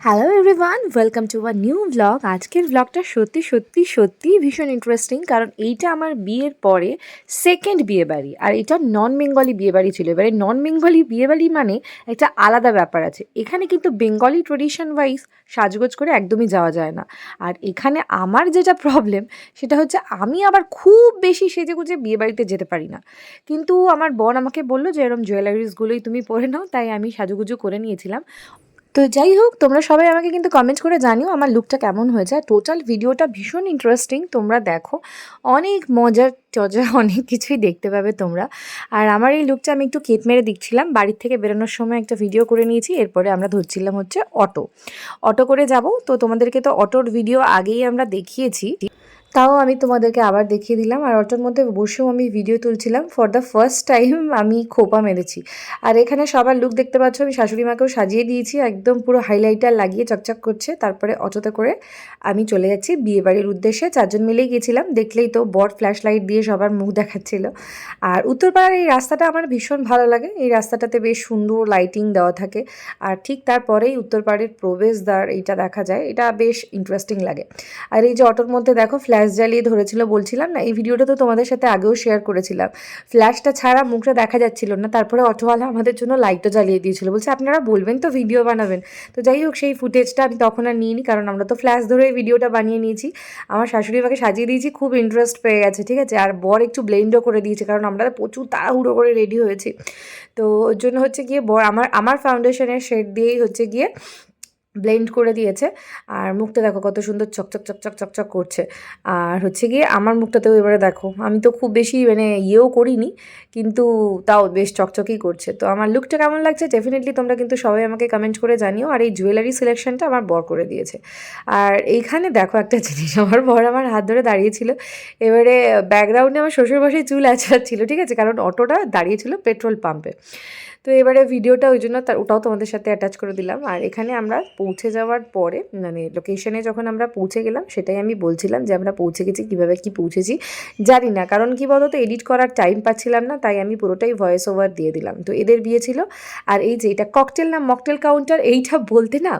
Hello everyone welcome to a new blog আজকের ব্লগটা সত্যি সত্যি, সত্যিই ভীষণ ইন্টারেস্টিং কারণ এইটা আমার বিয়ের পরে সেকেন্ড বিয়ে বাড়ি। আর এটা নন বেঙ্গলি বিয়ে বাড়ি ছিল। এবারে নন বেঙ্গলি বিয়ে বাড়ি মানে একটা আলাদা ব্যাপার আছে। এখানে কিন্তু বেঙ্গলি ট্রেডিশন ওয়াইজ সাজগোজ করে একদমই যাওয়া যায় না। আর এখানে আমার যেটা প্রবলেম সেটা হচ্ছে আমি আবার খুব বেশি সেজে গুজে বিয়ে বাড়িতে যেতে পারি না। কিন্তু আমার বোন আমাকে বলল যে এরকম জুয়েলারিসগুলোই তুমি পরে নাও। তাই আমি সাজুগুজু করে নিয়েছিলাম। তো যাই হোক, তোমরা সবাই আমাকে কিন্তু কমেন্ট করে জানিও আমার লুকটা কেমন হয়েছে। আর টোটাল ভিডিওটা ভীষণ ইন্টারেস্টিং তোমরা দেখো। অনেক মজার টজা অনেক কিছুই দেখতে পাবে তোমরা। আর আমার এই লুকটা আমি একটু কেট মেরে দিচ্ছিলাম। বাড়ির থেকে বেরোনোর সময় একটা ভিডিও করে নিয়েছি, এরপরে আমরা ধরছিলাম হচ্ছে অটো অটো করে যাব। তো তোমাদেরকে তো অটোর ভিডিও আগেই আমরা দেখিয়েছি। তাও আমি তোমাদেরকে আবার দেখিয়ে দিলাম। আর অটোর মধ্যে বসেও আমি ভিডিও তুলছিলাম। ফর দ্য ফার্স্ট টাইম আমি খোপা মেরেছি। আর এখানে সবার লুক দেখতে পাচ্ছ, আমি শাশুড়ি মাকেও সাজিয়ে দিয়েছি। একদম পুরো হাইলাইটার লাগিয়ে চকচক করছে। তারপরে অটোতে করে আমি চলে যাচ্ছি বিয়েবাড়ির উদ্দেশ্যে। চারজন মিলেই গেছিলাম। দেখলেই তো বট ফ্ল্যাশ লাইট দিয়ে সবার মুখ দেখাচ্ছিল। আর উত্তরপাড়ার এই রাস্তাটা আমার ভীষণ ভালো লাগে। এই রাস্তাটাতে বেশ সুন্দর লাইটিং দেওয়া থাকে। আর ঠিক তারপরেই উত্তরপাড়ের প্রবেশদ্বার এইটা দেখা যায়। এটা বেশ ইন্টারেস্টিং লাগে। আর এই যে অটোর মধ্যে দেখো ফ্ল্যাশ জ্বালিয়ে ধরেছিল, বলছিলাম না, এই ভিডিওটা তো তোমাদের সাথে আগেও শেয়ার করেছিলাম। ফ্ল্যাশটা ছাড়া মুখটা দেখা যাচ্ছিল না, তারপরে অটোওয়ালা আমাদের জন্য লাইটও জ্বালিয়ে দিয়েছিল, বলছে আপনারা বলবেন তো ভিডিও বানাবেন। তো যাই হোক, সেই ফুটেজটা আমি তখন আর নিইনি, কারণ আমরা তো ফ্ল্যাশ ধরে ভিডিওটা বানিয়ে নিয়েছি। আমার শাশুড়ি মাকে সাজিয়ে দিয়েছি, খুব ইন্টারেস্ট পেয়ে গেছে, ঠিক আছে? আর বর একটু ব্লেন্ডও করে দিয়েছে, কারণ আমরা প্রচুর তাড়াহুড়ো করে রেডি হয়েছি। তো ওর জন্য হচ্ছে গিয়ে বর, আমার আমার ফাউন্ডেশনের শেড দিয়েই হচ্ছে গিয়ে ব্লেন্ড করে দিয়েছে। আর মুখটা দেখো কত সুন্দর চকচক চকচক চকচক করছে। আর হচ্ছে গিয়ে আমার মুখটাতেও এবারে দেখো, আমি তো খুব বেশি মানে ইয়েও করিনি, কিন্তু তাও বেশ চকচকই করছে। তো আমার লুকটা কেমন লাগছে? ডেফিনেটলি তোমরা কিন্তু সবাই আমাকে কমেন্ট করে জানিও। আর এই জুয়েলারি সিলেকশনটা আমার বর করে দিয়েছে। আর এইখানে দেখো একটা জিনিস, আমার বর আমার হাত ধরে দাঁড়িয়েছিল। এবারে ব্যাকগ্রাউন্ডে আমার শ্বশুরবাসায় চুল ছিল, ঠিক আছে? কারণ অটোটা দাঁড়িয়েছিল পেট্রোল পাম্পে তো এবারে ভিডিওটা ওই জন্য তার, ওটাও তোমাদের সাথে অ্যাটাচ করে দিলাম। আর এখানে আমরা পৌঁছে যাওয়ার পরে মানে লোকেশনে যখন আমরা পৌঁছে গেলাম, সেটাই আমি বলছিলাম যে আমরা পৌঁছে গেছি, কীভাবে কি পৌঁছেছি জানি না। কারণ কি বলতো এডিট করার টাইম পাচ্ছিলাম না, তাই আমি পুরোটাই ভয়েস ওভার দিয়ে দিলাম। তো এদের বিয়ে ছিল। আর এই যে এটা ককটেল না মকটেল কাউন্টার এইটা বলতে না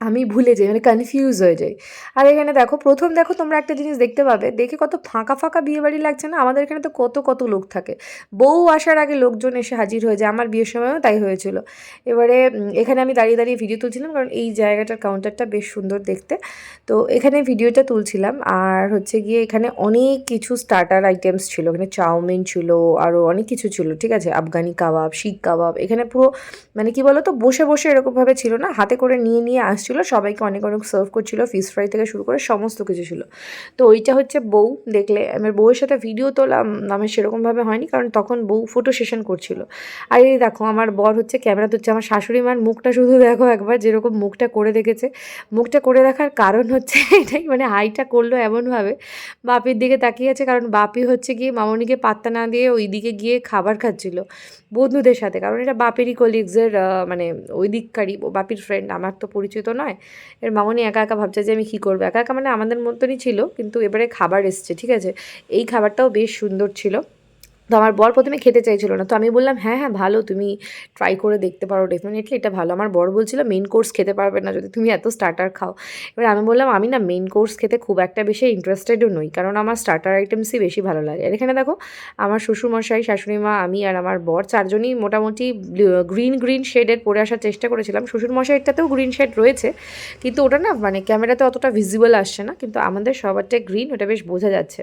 আমি ভুলে যাই মানে কনফিউজ হয়ে যাই। আর এখানে দেখো, প্রথম দেখো তোমরা একটা জিনিস দেখতে পাবে, দেখে কত ফাঁকা ফাঁকা বিয়ে বাড়ি লাগছে না? আমাদের এখানে তো কত কত লোক থাকে। বউ আসার আগে লোকজন এসে হাজির হয়ে যায়, আমার বিয়ের সময়ও তাই হয়েছিল। এবারে এখানে আমি দাঁড়িয়ে দাঁড়িয়ে ভিডিও তুলছিলাম, কারণ এই জায়গাটার কাউন্টারটা বেশ সুন্দর দেখতে। তো এখানে ভিডিওটা তুলছিলাম, আর হচ্ছে গিয়ে এখানে অনেক কিছু স্টার্টার আইটেমস ছিল। এখানে চাউমিন ছিল আরও অনেক কিছু ছিল, ঠিক আছে? আফগানি কাবাব, শিখ কাবাব, এখানে পুরো মানে কি বলো তো বসে বসে এরকমভাবে ছিল না? হাতে করে নিয়ে নিয়ে আস ছিল, সবাইকে অনেক অনেক সার্ভ করছিল ফিশ ফ্রাই থেকে শুরু করে সমস্ত কিছু ছিল। তো ওইটা হচ্ছে বউ, দেখলে আমার বউয়ের সাথে ভিডিও তোলাম আমার সেরকমভাবে হয়নি, কারণ তখন বউ ফটো সেশন করছিল। আর এই দেখো, আমার বর হচ্ছে ক্যামেরা হচ্ছে আমার শাশুড়ি মার মুখটা শুধু দেখো একবার, যেরকম মুখটা করে দেখেছে। মুখটা করে দেখার কারণ হচ্ছে এটাই মানে হাইটা করল এমনভাবে। বাপির দিকে তাকিয়ে আছে, কারণ বাপি হচ্ছে গিয়ে মামনিকে পাত্তা না দিয়ে ওই দিকে গিয়ে খাবার খাচ্ছিল, বন্ধুদের সাথে। কারণ এটা বাপেরই কলিগসের মানে ওই দিককারই, বাপির ফ্রেন্ড আমার তো পরিচিত নয়। এর মামনি একা একা ভাবছে যে আমি কী করব? একা একা মানে আমাদের মতনই ছিল, কিন্তু এবারে খাবার এসছে, ঠিক আছে? এই খাবারটাও বেশ সুন্দর ছিল। তো আমার বর প্রথমে খেতে চাইছিল না। তো আমি বললাম হ্যাঁ হ্যাঁ ভালো, তুমি ট্রাই করে দেখতে পারো ডেফিনেটলি এটা ভালো। আমার বর বলছিল মেন কোর্স খেতে পারবে না, যদি তুমি এত স্টার্টার খাও। এবার আমি বললাম, আমি না মেন কোর্স খেতে খুব একটা বেশি ইন্টারেস্টেডও নই, কারণ আমার স্টার্টার আইটেমসই বেশি ভালো লাগে। আর এখানে দেখো, আমার শ্বশুরমশাই শাশুড়ি মা আমি আর আমার বর চারজনই মোটামুটি গ্রিন গ্রিন শেডের পরে আসার চেষ্টা করেছিলাম। শ্বশুরমশাইটাতেও গ্রিন শেড রয়েছে, কিন্তু ওটা না মানে ক্যামেরাতে অতটা ভিজিবল আসছে না, কিন্তু আমাদের সবারটাই গ্রিন ওটা বেশ বোঝা যাচ্ছে।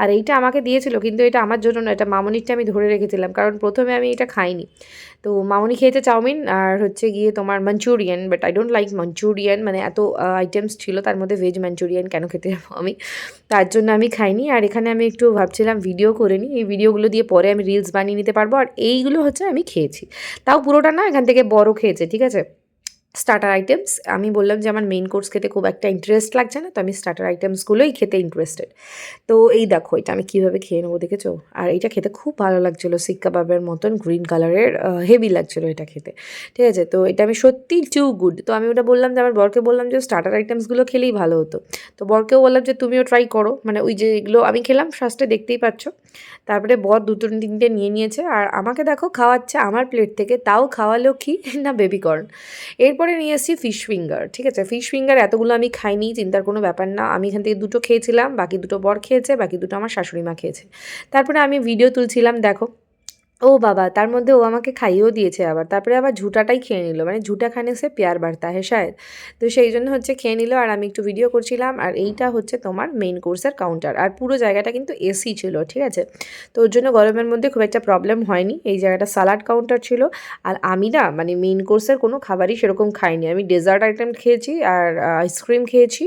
আর এইটা আমাকে দিয়েছিল, কিন্তু এটা আমার জন্য না, এটা মামনিরটা আমি ধরে রেখেছিলাম, কারণ প্রথমে আমি এটা খাইনি। তো মামনি খেয়েছে চাউমিন আর হচ্ছে গিয়ে তোমার Manchurian but I don't like Manchurian মানে এত আইটেমস ছিল, তার মধ্যে ভেজ মাঞ্চুরিয়ান কেন খেতে যাব আমি? তার জন্য আমি খাইনি আর এখানে আমি একটু ভাবছিলাম ভিডিও করে নিই, এই ভিডিওগুলো দিয়ে পরে আমি রিলস বানিয়ে নিতে পারব, আর এইগুলো হচ্ছে আমি খেয়েছি। তাও পুরোটা না এখান থেকে বড় খেয়েছে, ঠিক আছে? স্টার্টার আইটেমস আমি বললাম যে আমার মেন কোর্স খেতে খুব একটা ইন্টারেস্ট লাগছে না, তো আমি স্টার্টার আইটেমসগুলোই খেতে ইন্টারেস্টেড তো এই দেখো, এটা আমি কীভাবে খেয়ে নেব দেখেছ? আর এইটা খেতে খুব ভালো লাগছিল শিক কাবাবের মতন গ্রিন কালারের হেভি লাগছিল এটা খেতে। ঠিক আছে? তো এটা আমি সত্যি টু গুড তো আমি ওটা বললাম যে, আমার বরকে বললাম যে স্টার্টার আইটেমসগুলো খেলেই ভালো হতো। তো বরকেও বললাম যে, তুমিও ট্রাই করো। মানে ওই যে এগুলো আমি খেলাম ফার্স্টে দেখতেই পাচ্ছ। তারপরে বর দুটো তিনটে নিয়ে নিয়েছে। আর আমাকে দেখো খাওয়াচ্ছে আমার প্লেট থেকে, তাও খাওয়ালো কি না বেবিকর্ন এরপর এরপরে নিয়ে এসেছি ফিশ ফিঙ্গার ঠিক আছে? ফিশ ফিঙ্গার এতগুলো আমি খাইনি, চিন্তার কোনো ব্যাপার না। আমি এখান থেকে দুটো খেয়েছিলাম, বাকি দুটো বর খেয়েছে, বাকি দুটো আমার শাশুড়ি মা খেয়েছে। তারপরে আমি ভিডিও তুলছিলাম, দেখো। ও বাবা, তার মধ্যে ও আমাকে খাইয়েও দিয়েছে আবার। তারপরে আবার ঝুটাটাই খেয়ে নিল। মানে ঝুটা খানে সে পেয়ার বার্তা, হে শায়দ। তো সেই জন্য হচ্ছে খেয়ে নিল আর আমি একটু ভিডিও করছিলাম আর এইটা হচ্ছে তোমার মেইন কোর্সের কাউন্টার আর পুরো জায়গাটা কিন্তু এসি ছিল, ঠিক আছে? তো ওর জন্য গরমের মধ্যে খুব একটা প্রবলেম হয়নি। এই জায়গাটা সালাড কাউন্টার ছিল। আর আমি না মানে মেইন কোর্সের কোনো খাবারই সেরকম খাইনি। আমি ডেজার্ট আইটেম খেয়েছি আর আইসক্রিম খেয়েছি।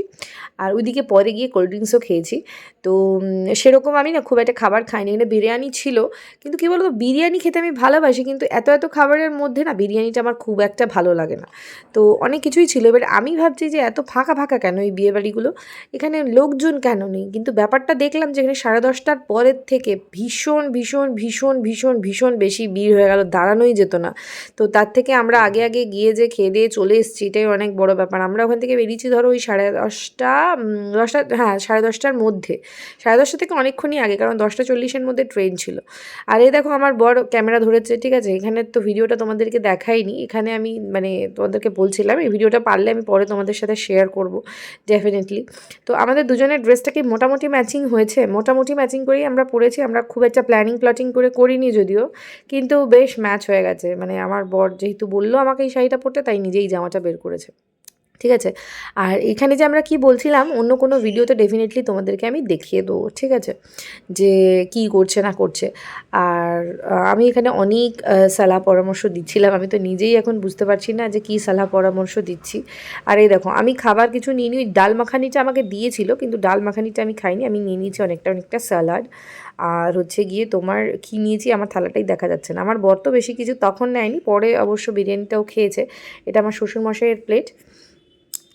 আর ওইদিকে পরে গিয়ে কোল্ড ড্রিঙ্কসও খেয়েছি। তো সেরকম আমি না খুব একটা খাবার খাইনি। এখানে বিরিয়ানি ছিল, কিন্তু কী বলতো, বিরিয়ানি খেতে আমি ভালোবাসি, কিন্তু এত এত খাবারের মধ্যে না বিরিয়ানিটা আমার খুব একটা ভালো লাগে না। তো অনেক কিছুই ছিল, এবার আমি ভাবছি যে এত ফাঁকা ফাঁকা কেন এই বিয়েবাড়িগুলো? এখানে লোকজন কেন নেই? কিন্তু ব্যাপারটা দেখলাম যে এখানে সাড়ে দশটার পরের থেকে ভীষণ ভীষণ ভীষণ ভীষণ ভীষণ বেশি ভিড় হয়ে গেল, দাঁড়ানোই যেত না। তো তার থেকে আমরা আগে আগে গিয়ে যে খেয়ে দিয়ে চলে এসেছি, এটাই অনেক বড় ব্যাপার। আমরা ওখান থেকে বেরিয়েছি ধরো ওই সাড়ে দশটা দশটা হ্যাঁ সাড়ে দশটার মধ্যে। সাড়ে দশটা থেকে অনেকক্ষণই আগে, কারণ দশটা চল্লিশের মধ্যে ট্রেন ছিল। আর এই দেখো, আমার বড় ক্যামেরা ধরেছে, ঠিক আছে? এখানে তো ভিডিওটা তোমাদেরকে দেখাইনি। এখানে আমি মানে তোমাদেরকে বলছিলাম, এই ভিডিওটা পারলে আমি পরে তোমাদের সাথে শেয়ার করব ডেফিনেটলি তো আমাদের দুজনের ড্রেসটাকে মোটামুটি ম্যাচিং হয়েছে? মোটামুটি ম্যাচিং করেই আমরা পরেছি আমরা খুব একটা প্ল্যানিং প্লটিং করে করিনি যদিও, কিন্তু বেশ ম্যাচ হয়ে গেছে। মানে আমার বর যেহেতু বলল আমাকে এই শাড়িটা পরতে, তাই নিজেই জামাটা বের করেছে। ঠিক আছে? আর এখানে যে আমরা কি বলছিলাম, অন্য কোনো ভিডিওতে ডেফিনেটলি তোমাদেরকে আমি দেখিয়ে দেবো, ঠিক আছে? যে কি করছে, না করছে। আর আমি এখানে অনেক সালাহ পরামর্শ দিচ্ছিলাম। আমি তো নিজেই এখন বুঝতে পারছি না যে কী সালাহ পরামর্শ দিচ্ছি। আর এই দেখো, আমি খাবার কিছু নিয়ে নিই। ডাল মাখানিটা আমাকে দিয়েছিল, কিন্তু ডাল মাখানিটা আমি খাইনি। আমি নিয়ে নিয়েছি অনেকটা অনেকটা স্যালাড আর হচ্ছে গিয়ে তোমার কী নিয়েছি, আমার থালাটাই দেখা যাচ্ছে না। আমার বর তো বেশি কিছু তখন নেয়নি, পরে অবশ্য বিরিয়ানিটাও খেয়েছে। এটা আমার শ্বশুরমশাইয়ের প্লেট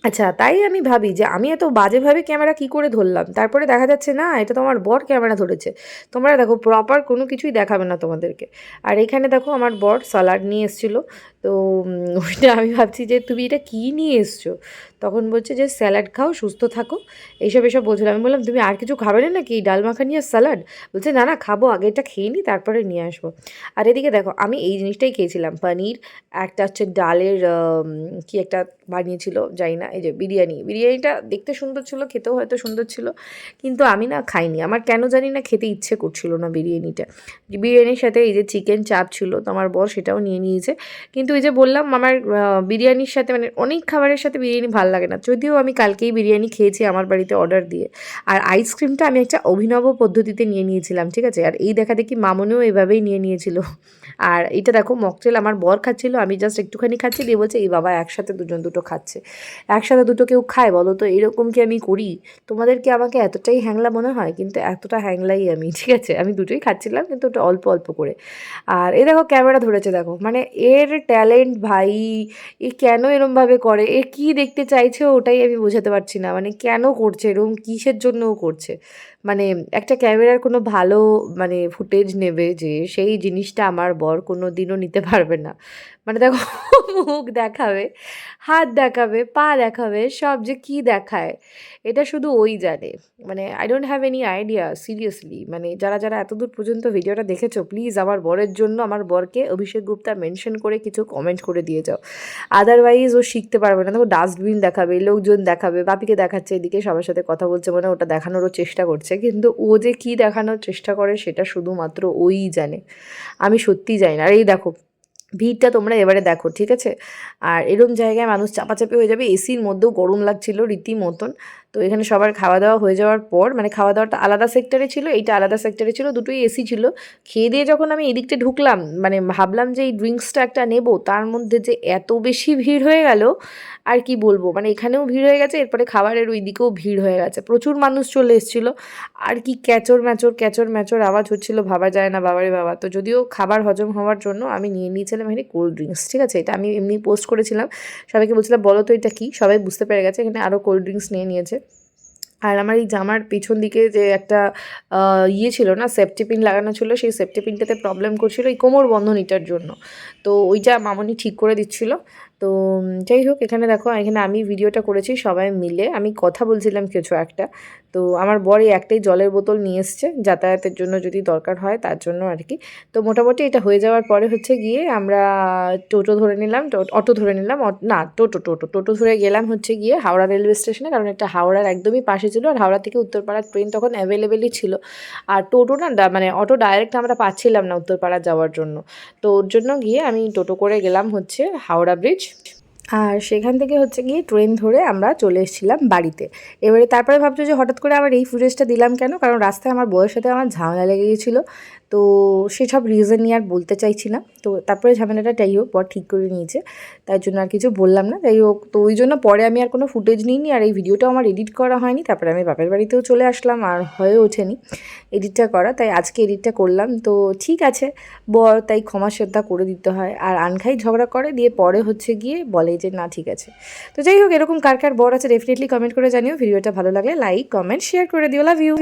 আচ্ছা তাই আমি ভাবি যে আমি এত বাজেভাবে ক্যামেরা কি করে ধরলাম? তারপরে দেখা যাচ্ছে, না, এটা তোমার বর ক্যামেরা ধরেছে। তোমরা দেখো প্রপার কোনো কিছুই দেখাবে না তোমাদেরকে। আর এখানে দেখো, আমার বর স্যালাড নিয়ে এসেছিল। তো ওইটা আমি ভাবছি যে তুমি এটা কী নিয়ে এসছো? তখন বলছে যে স্যালাড খাও, সুস্থ থাকো। এইসব এসব বলছিলাম আমি বললাম, তুমি আর কিছু খাবে না নাকি? ডাল মাখানি আর স্যালাড? বলছে, না না, খাব, আগে এটা খেয়ে নিই তারপরে নিয়ে আসব। আর এদিকে দেখো, আমি এই জিনিসটাই খেয়েছিলাম। পনির, একটা হচ্ছে ডালের কি একটা বানিয়েছিল যাই না, এই যে বিরিয়ানি। বিরিয়ানিটা দেখতে সুন্দর ছিল, খেতেও হয়তো সুন্দর ছিল, কিন্তু আমি না খাইনি। আমার কেন জানি না খেতে ইচ্ছে করছিল না বিরিয়ানিটা। বিরিয়ানির সাথে এই যে চিকেন চাপ ছিল, তো আমার বর সেটাও নিয়ে নিয়েছে। কিন্তু এই যে বললাম, আমার বিরিয়ানির সাথে মানে অনেক খাবারের সাথে বিরিয়ানি ভালো লাগে না। যদিও আমি কালকেই বিরিয়ানি খেয়েছি আমার বাড়িতে অর্ডার দিয়ে। আর আইসক্রিমটা আমি একটা অভিনব পদ্ধতিতে নিয়ে নিয়েছিলাম, ঠিক আছে? আর এই দেখা দেখি মামনিও এভাবেই নিয়ে নিয়েছিল। আর এটা দেখো মকটেল আমার বর খাচ্ছিল, আমি জাস্ট একটুখানি খাচ্ছি, দিয়ে বলছে, এই বাবা, একসাথে দুজন দুটো খাচ্ছে। একসাথে দুটো কেউ খায়, বলো তো, এরকম কি আমি করি? তোমাদের কি আমাকে এতটাই হ্যাংলা মনে হয়? কিন্তু এতটা হ্যাংলাই আমি, ঠিক আছে? আমি দুটোই খাচ্ছিলাম, কিন্তু ওটা অল্প অল্প করে। আর এ দেখো, ক্যামেরা ধরেছে, দেখো। মানে এর ট্যালেন্ট ভাই, এ কেন এরমভাবে করে? এ কি দেখতে চাইছে ওটাই আমি বোঝাতে পারছি না। মানে কেন করছে? এরকম কিসের জন্য করছে? মানে একটা ক্যামেরার কোনো ভালো মানে ফুটেজ নেবে যে সেই জিনিসটা আমার বর কোনো দিনও নিতে পারবে না। মানে দেখো, মুখ দেখাবে। হাত দেখাবে, পা দেখাবে, সব যে কি দেখায়, এটা শুধু ওই জানে। মানে I don't have any idea seriously মানে যারা যারা এতদূর পর্যন্ত ভিডিওটা দেখেছ প্লিজ আমার বরের জন্য, আমার বরকে অভিষেক গুপ্তা মেনশন করে কিছু কমেন্ট করে দিয়ে যাও। আদারওয়াইজ ও শিখতে পারবে না। দেখো ডাস্টবিন দেখাবে, লোকজন দেখাবে, বাপিকে দেখাচ্ছে, এদিকে সবার সাথে কথা বলছে মানে ওটা দেখানোরও চেষ্টা করছে। কিন্তু ও যে কি দেখানোর চেষ্টা করে, সেটা শুধুমাত্র ওই জানে। আমি সত্যিই জানি না। আর এই দেখো ভিড়টা তোমরা এবারে দেখো, ঠিক আছে? আর এরম জায়গায় মানুষ চাপাচাপি হয়ে যাবে এসির মধ্যেও গরম লাগছিল রীতি মতন তো এখানে সবার খাওয়া দাওয়া হয়ে যাওয়ার পর মানে খাওয়া দাওয়াটা আলাদা সেক্টরে ছিল, এইটা আলাদা সেক্টরে ছিল, দুটোই এসি ছিল। খেয়ে দিয়ে যখন আমি এদিকটা ঢুকলাম মানে ভাবলাম যে এই ড্রিঙ্কসটা একটা নেব, তার মধ্যে যে এত বেশি ভিড় হয়ে গেল, আর কি বলব? মানে এখানেও ভিড় হয়ে গেছে, এরপরে খাবারের ওই দিকেও ভিড় হয়ে গেছে। প্রচুর মানুষ চলে এসেছিল, আর কি ক্যাচর ম্যাচর ক্যাচর ম্যাচর আওয়াজ হচ্ছিল, ভাবা যায় না, বাবারে বাবা। তো যদিও খাবার হজম হওয়ার জন্য আমি নিয়ে নিয়েছিলাম এখানে কোল্ড ড্রিঙ্কস ঠিক আছে? এটা আমি এমনি পোস্ট করেছিলাম। সবাইকে বলছিলাম, বলো তো এটা কি? সবাই বুঝতে পেরে গেছে, এখানে আরও কোল্ড ড্রিঙ্কস নিয়ে নিয়েছে। আর আমার এই জামার পিছন দিকে যে একটা ইয়ে ছিল না সেফটি পিন লাগানো ছিল, সেই সেফটি পিনটাতে প্রবলেম করছিল এই কোমর বন্ধনীটার জন্য। তো ওইটা মামনি ঠিক করে দিচ্ছিল। তো যাই হোক, এখানে দেখো, এখানে আমি ভিডিওটা করেছি সবাই মিলে। আমি কথা বলছিলাম কিছু একটা। তো আমার বর এই একটাই জলের বোতল নিয়ে এসছে যাতায়াতের জন্য যদি দরকার হয় তার জন্য আর কি। তো মোটামুটি এটা হয়ে যাওয়ার পরে হচ্ছে গিয়ে আমরা টোটো ধরে নিলাম অটো ধরে নিলাম না টোটো টোটো টোটো ধরে গেলাম হচ্ছে গিয়ে হাওড়া রেলওয়ে স্টেশনে কারণ এটা হাওড়ার একদমই পাশে ছিল আর হাওড়া থেকে উত্তরপাড়ার ট্রেন তখন অ্যাভেলেবেলই ছিল। আর টোটো না মানে অটো ডাইরেক্ট আমরা পাচ্ছিলাম না উত্তরপাড়া যাওয়ার জন্য। তো ওর জন্য গিয়ে আমি টোটো করে গেলাম হচ্ছে হাওড়া ব্রিজ আর সেখান থেকে হচ্ছে গিয়ে ট্রেন ধরে আমরা চলে এসেছিলাম বাড়িতে। এবারে তারপরে ভাবছ যে হঠাৎ করে আবার এই ফুটেজটা দিলাম কেন? কারণ রাস্তায় আমার বউয়ের সাথে আমার ঝামেলা লেগে গিয়েছিল তো সেসব রিজন নিয়ে আর বলতে চাইছি না। তো তারপরে ঝামেলাটা যাই হোক, বর ঠিক করে নিয়েছে। তাই জন্য আর কিছু বললাম না। যাই হোক, তো ওই জন্য পরে আমি আর কোনো ফুটেজ নিইনি আর এই ভিডিওটাও আমার এডিট করা হয়নি। তারপরে আমি বাপের বাড়িতেও চলে আসলাম আর হয়ে ওঠেনি এডিটটা করা। তাই আজকে এডিটটা করলাম। তো ঠিক আছে, বর তাই ক্ষমা শ্রদ্ধা করে দিতে হয়। আর আনখাই ঝগড়া করে, দিয়ে পরে হচ্ছে গিয়ে বলে যে না, ঠিক আছে। তো যাই হোক, এরকম কার কার বর আছে ডেফিনেটলি কমেন্ট করে জানিও। ভিডিওটা ভালো লাগলে লাইক কমেন্ট শেয়ার করে দিও। Love you